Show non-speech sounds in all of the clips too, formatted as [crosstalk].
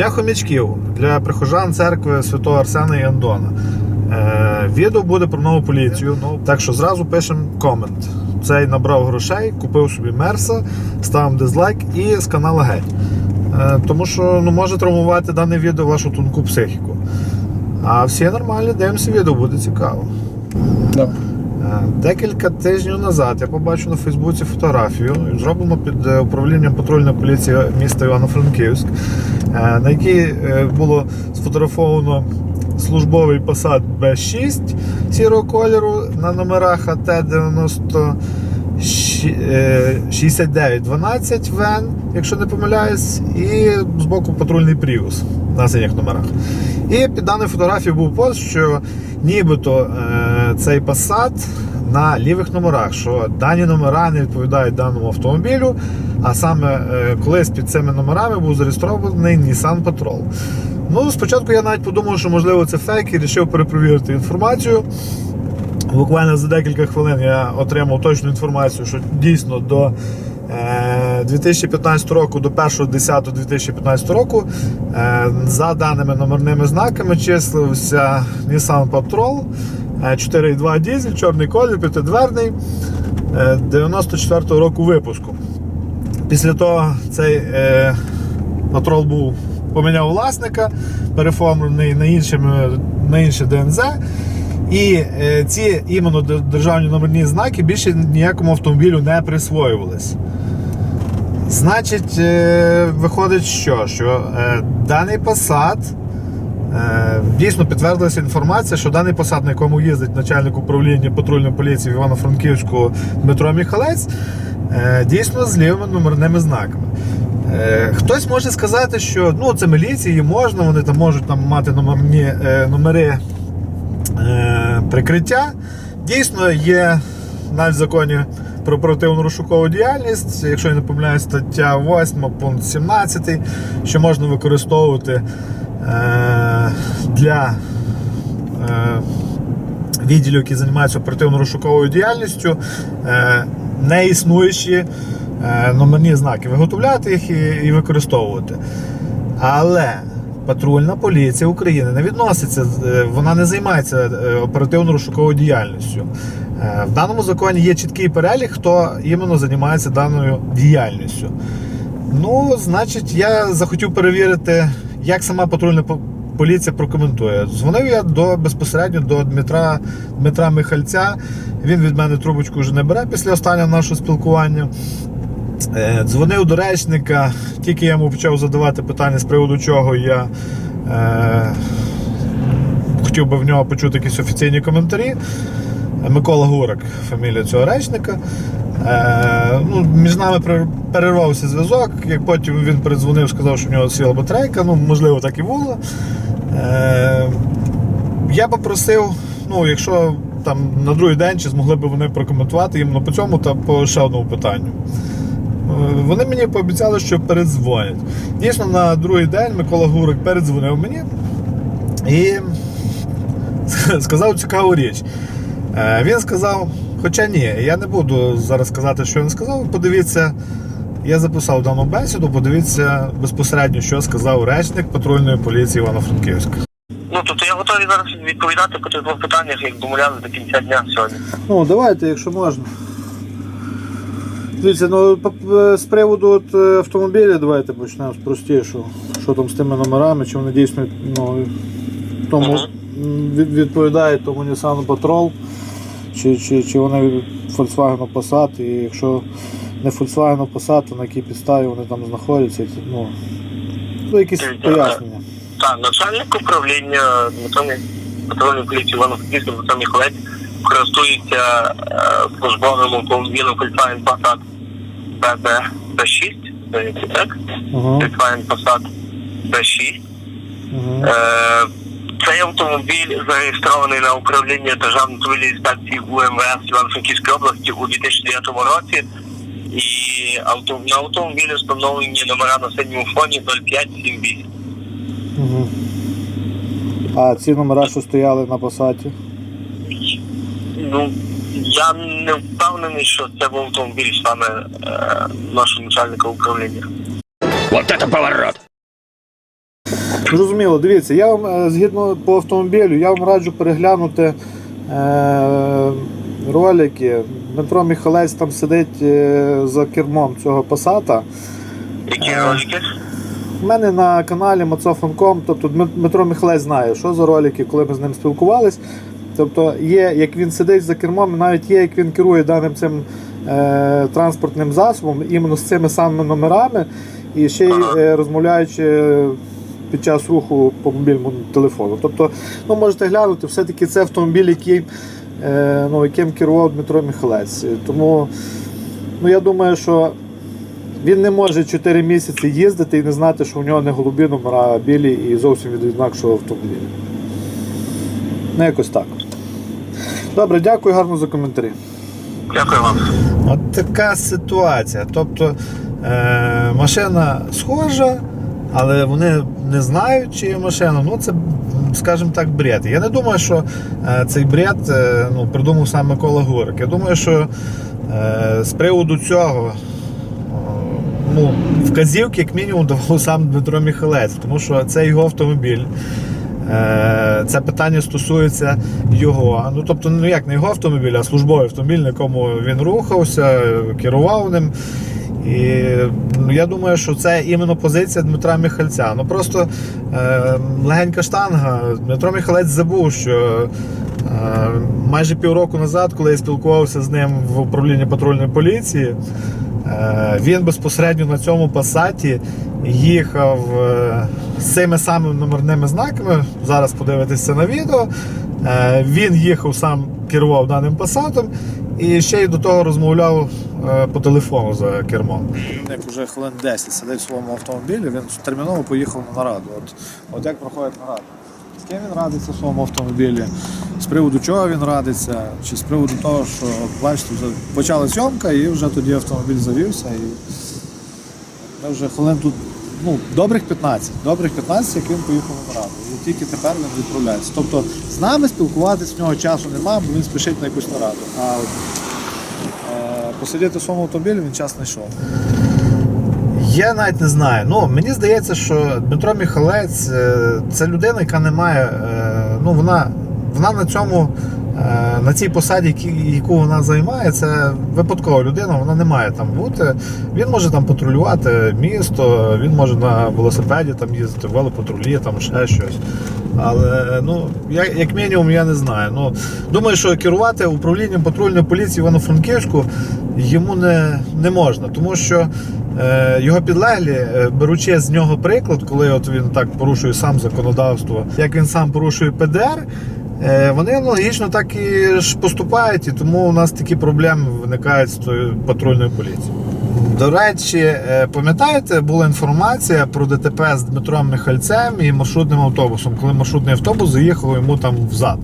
Для хомячків, для прихожан церкви святого Арсена і Андона. Е, відео буде про нову поліцію. Ну, так що зразу пишемо комент. Цей набрав грошей, купив собі мерса, ставимо дизлайк і з каналу геть. Е, тому що ну, може травмувати дане відео вашу тонку психіку. А всі нормально, дивимося відео, буде цікаво. Да. Е, Декілька тижнів назад я побачив на Фейсбуці фотографію, зроблено під е, управлінням патрульної поліції міста Івано-Франківськ, е, на якій було сфотографовано службовий Passat B6 сірого кольору на номерах АТ 90 6912 Вен, якщо не помиляюсь, і збоку патрульний Prius на синіх номерах. І під даною фотографією був пост, що нібито е, цей Passat на лівих номерах, що дані номера не відповідають даному автомобілю. А саме е, колись під цими номерами був зареєстрований Nissan Patrol. Ну, спочатку я навіть подумав, що можливо це фейк і вирішив перепровірити інформацію. Буквально за декілька хвилин я отримав точну інформацію, що дійсно до е, 2015 року, до 1.10.2015 року, е, за даними номерними знаками, числився Nissan Patrol е, 4.2 дізель, чорний колір, п'ятидверний, е, 94 року випуску. Після того цей е, патрол був поміняв власника, переформлений на, іншим, на інше ДНЗ. І е, ці іменно державні номерні знаки більше ніякому автомобілю не присвоювались. Значить, е, виходить, що, що е, даний Passat, е, дійсно підтвердилася інформація, що даний Passat, на якому їздить начальник управління патрульної поліції в Івано-Франківську Дмитро Міхалець, дійсно з лівими номерними знаками. Хтось може сказати, що ну, це міліції можна, вони там можуть там мати номерні, номери прикриття. Дійсно, є навіть в законі про оперативну розшукову діяльність, якщо я не помиляюсь, стаття 8, пункт 17, що можна використовувати е, для е, відділів, які займаються оперативно-розшуковою діяльністю, е, неіснуючі номерні знаки, виготовляти їх і, використовувати. Але патрульна поліція України не відноситься, вона не займається оперативно-розшуковою діяльністю. Е, В даному законі є чіткий перелік, хто іменно займається даною діяльністю. Ну, значить, я захотів перевірити, як сама патрульна поліція прокоментує. Дзвонив я до безпосередньо до Дмитра, Дмитра Михальця. Він від мене трубочку вже не бере після останнього нашого спілкування. Е, Дзвонив до речника, тільки я йому почав задавати питання, з приводу чого я е, хотів би в нього почути якісь офіційні коментарі. Микола Гурак, фамілія цього речника. Е, ну, між нами перервався зв'язок. Як потім він передзвонив, сказав, що в нього сіла батарейка. Ну, можливо, так і було. Е, я попросив, ну, якщо там на другий день чи змогли б вони прокоментувати іменно по цьому та по ще одному питанню. Е, Вони мені пообіцяли, що передзвонять. Дійсно, на другий день Микола Гурик передзвонив мені і [laughs] сказав цікаву річ. Е, Він сказав, хоча ні, я не буду зараз сказати, що він сказав. Подивіться, я записав дану бесіду, подивіться безпосередньо, що сказав речник патрульної поліції Івано-Франківська. Ну, тобто я готовий зараз відповідати по тих двох питаннях, як домовляли до кінця дня сьогодні. Ну, давайте, якщо можна. Дивіться, ну з приводу от, е, автомобіля, давайте почнемо з простішого. Що там з тими номерами, чи вони дійсно ну, тому, Мгм. м, від, відповідають тому Nissan Patrol, чи, чи, чи вони Volkswagen Passat, і якщо не Volkswagen Passat, то на якій підставі вони там знаходяться, ну, ну якісь пояснення. Так, начальник управління патрульної поліції Івано-Франківська Дмитро Міхалець користується е, службовим автомобілем Volkswagen Passat BB B6, здається, так? Volkswagen Passat B6. Цей автомобіль зареєстрований на управління Державної патрульної інспекції УМВС Івано-Франківської області у 2009 році. І авто, на автомобілі встановлені номера на синьому фоні 0578. Угу. А ці номера, що стояли на посаді? Ну, я не впевнений, що це був автомобіль саме е, нашого начальника управління. Вот это поворот! Зрозуміло, дивіться, я вам е, згідно по автомобілю, я вам раджу переглянути е, ролики. Дмитро Міхалець там сидить е, за кермом цього пасата. Які Е. ролики? У мене на каналі Мацофанком, тобто Дмитро Міхалець знає, що за ролики, коли ми з ним спілкувались. Тобто є, як він сидить за кермом, навіть є, як він керує даним цим е, транспортним засобом, іменно з цими самими номерами, і ще й е, розмовляючи під час руху по мобільному телефону. Тобто, ну можете глянути, все-таки це автомобіль, який, е, ну, яким керував Дмитро Міхалець. Тому ну, я думаю, що він не може 4 місяці їздити і не знати, що у нього не голубі номера, а білі і зовсім від інакшого автомобіля. Ну, якось так. Добре, дякую гарно за коментарі. Дякую вам. От така ситуація. Тобто е, машина схожа, але вони не знають, чи є машина. Ну, це, скажімо так, бред. Я не думаю, що е, цей бред е, ну, придумав сам Микола Гурик. Я думаю, що е, з приводу цього. Ну, вказівки, як мінімум, [laughs] давав сам Дмитро Міхалець, тому що це його автомобіль. Це питання стосується його. Ну тобто, ну як не його автомобіль, а службовий автомобіль, на якому він рухався, керував ним. І ну, я думаю, що це іменно позиція Дмитра Міхальця. Ну просто е, легенька штанга. Дмитро Міхалець забув, що е, майже півроку назад, коли я спілкувався з ним в управлінні патрульної поліції, е, він безпосередньо на цьому пасаті їхав е, з цими самими номерними знаками. Зараз подивитися на відео. Е, Він їхав сам керував даним пасатом і ще й до того розмовляв е, по телефону за кермом. Як вже хвилин 10 сидить в своєму автомобілі, він терміново поїхав на нараду. От, от як проходить нарада? З ким він радиться в своєму автомобілі? З приводу чого він радиться? Чи з приводу того, що бачите, вже почала зйомка і вже тоді автомобіль завівся. І ми вже хвилин тут ну, добрих 15, добрих 15, як він поїхав нараду. І тільки тепер він відправляється. Тобто з нами спілкуватись в нього часу немає, бо він спішить на якусь нараду. А е, посидіти в своєму автомобілі він час не йшов. Я навіть не знаю. Ну, мені здається, що Дмитро Міхалець е, це людина, яка не має. е, Ну, вона, вона на цьому. Е, На цій посаді, яку вона займає, це випадкова людина, вона не має там бути. Він може там патрулювати місто, він може на велосипеді там їздити, велопатрулі, там ще щось. Але ну, я, як мінімум, я не знаю. Ну, думаю, що керувати управлінням патрульної поліції Івано-Франківську йому не, не можна, тому що е, його підлеглі, е, беручи з нього приклад, коли от він так порушує сам законодавство, як він сам порушує ПДР. Е, Вони аналогічно так і ж поступають, і тому у нас такі проблеми виникають з тою патрульною поліцією. До речі, е, пам'ятаєте, була інформація про ДТП з Дмитром Михальцем і маршрутним автобусом, коли маршрутний автобус заїхав йому там взад.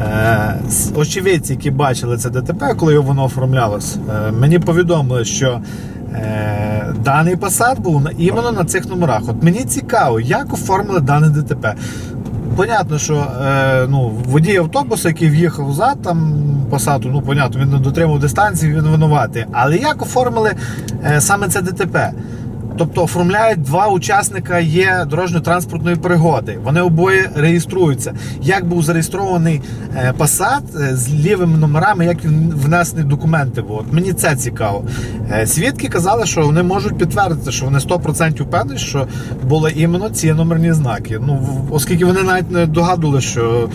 Е, Очевидці, які бачили це ДТП, коли воно оформлялось, мені повідомили, що даний посад був іменно на цих номерах. От мені цікаво, як оформили дане ДТП. Понятно, що е, ну, водій автобуса, який в'їхав взад, там посаду, ну понятно, він не дотримав дистанції, він винуватий. Але як оформили е, саме це ДТП? Тобто оформляють два учасника є дорожньо-транспортної пригоди. Вони обоє реєструються. Як був зареєстрований е, Passat е, з лівими номерами, як він внесений документи був. От мені це цікаво. Е, Свідки казали, що вони можуть підтвердити, що вони 100% впевнені, що були іменно ці номерні знаки. Ну, оскільки вони навіть не догадували, що,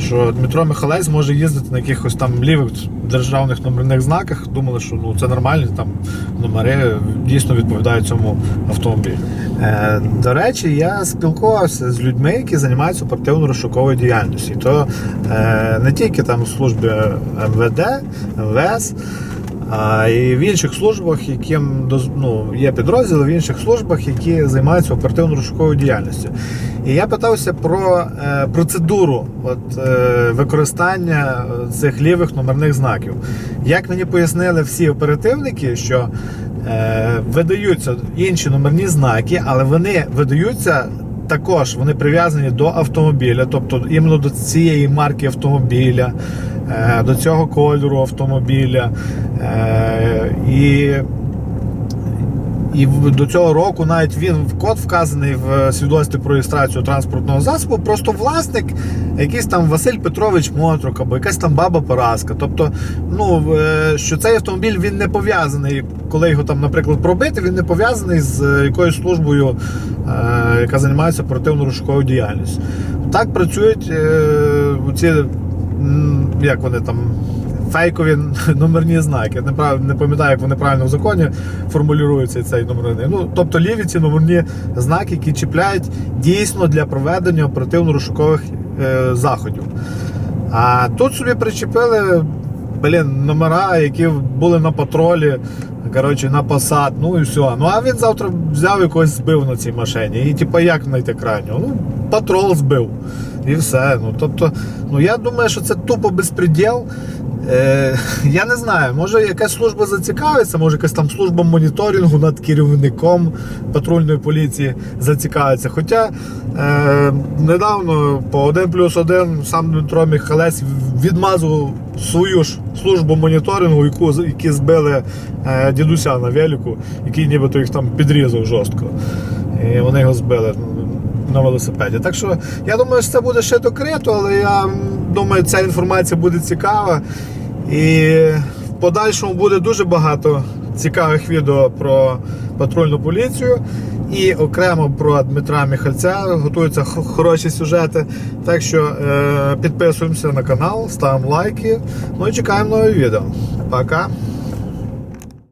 що Дмитро Михалець може їздити на якихось там лівих державних номерних знаках, думали, що ну, це нормальні там номери дійсно відповідають цьому автомобілю. Е, до речі, я спілкувався з людьми, які займаються оперативно-розшуковою діяльністю. То е, не тільки там в службі МВД, МВС. А і в інших службах, яким ну, є підрозділи в інших службах, які займаються оперативно-розшуковою діяльністю. І я питався про е, процедуру от, е, використання цих лівих номерних знаків. Як мені пояснили всі оперативники, що е, видаються інші номерні знаки, але вони видаються. Також вони прив'язані до автомобіля, тобто іменно до цієї марки автомобіля, е, до цього кольору автомобіля. Е, І І до цього року навіть він в код вказаний в свідоцтві про реєстрацію транспортного засобу. Просто власник, якийсь там Василь Петрович Мотрук або якась там баба Параска. Тобто, ну е, що цей автомобіль він не пов'язаний, коли його там, наприклад, пробити, він не пов'язаний з е, якоюсь службою, е, яка займається оперативно-розшуковою діяльністю. Так працюють е, ці, як вони там. Фейкові [laughs] номерні знаки. Не, не пам'ятаю, як вони правильно в законі формулюються цей номерний. Ну, тобто ліві ці номерні знаки, які чіпляють дійсно для проведення оперативно-розшукових е, заходів. А тут собі причепили блін, номера, які були на патролі, коротше, на посад, ну і все. Ну а він завтра взяв і когось збив на цій машині. І типу, як знайти крайнього? Ну, патрол збив. І все. Ну, тобто, ну я думаю, що це тупо безпреділ. Е, я не знаю, може якась служба зацікавиться, може якась там служба моніторингу над керівником патрульної поліції зацікавиться. Хоча е, недавно по 1 плюс 1 сам Дмитро Міхалець відмазував свою ж службу моніторингу, яку, які збили е, дідуся на велику, який нібито їх там підрізав жорстко. І вони його збили на велосипеді. Так що я думаю, що це буде ще докрито, але я думаю, ця інформація буде цікава. І в подальшому буде дуже багато цікавих відео про патрульну поліцію. І окремо про Дмитра Міхальця готуються хороші сюжети. Так що е, підписуємося на канал, ставимо лайки. Ну і чекаємо нові відео. Пока!